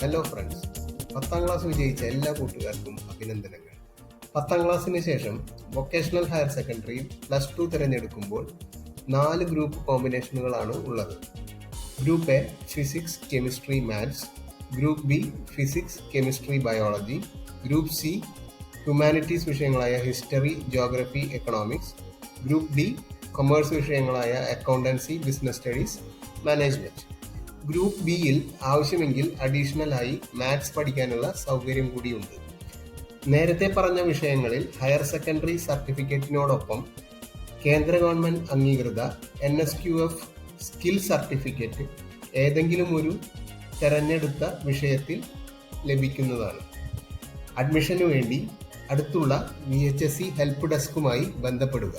Hello friends പത്താം class വിജയിച്ച എല്ലാ കൂട്ടുകാർക്കും അഭിനന്ദനങ്ങൾ. പത്താം ക്ലാസ്സിന് ശേഷം vocational higher secondary plus two തിരഞ്ഞെടുക്കുമ്പോൾ നാല് ഗ്രൂപ്പ് കോമ്പിനേഷനുകളാണ് ഉള്ളത്. Group A physics chemistry maths group B physics chemistry biology group C humanities വിഷയങ്ങളായ history geography economics group D commerce വിഷയങ്ങളായ accountancy business studies management group ബിയിൽ ആവശ്യമെങ്കിൽ അഡീഷണൽ ആയി maths പഠിക്കാനുള്ള സൗകര്യം കൂടിയുണ്ട്. നേരത്തെ പറഞ്ഞ വിഷയങ്ങളിൽ ഹയർ സെക്കൻഡറി സർട്ടിഫിക്കറ്റിനോടൊപ്പം കേന്ദ്ര ഗവൺമെന്റ് അംഗീകൃത N S Q F skill certificate ഏതെങ്കിലും ഒരു തെരഞ്ഞെടുത്ത വിഷയത്തിൽ ലഭിക്കുന്നതാണ്. അഡ്മിഷനു വേണ്ടി അടുത്തുള്ള V H S C help ഡെസ്കുമായി ബന്ധപ്പെടുക.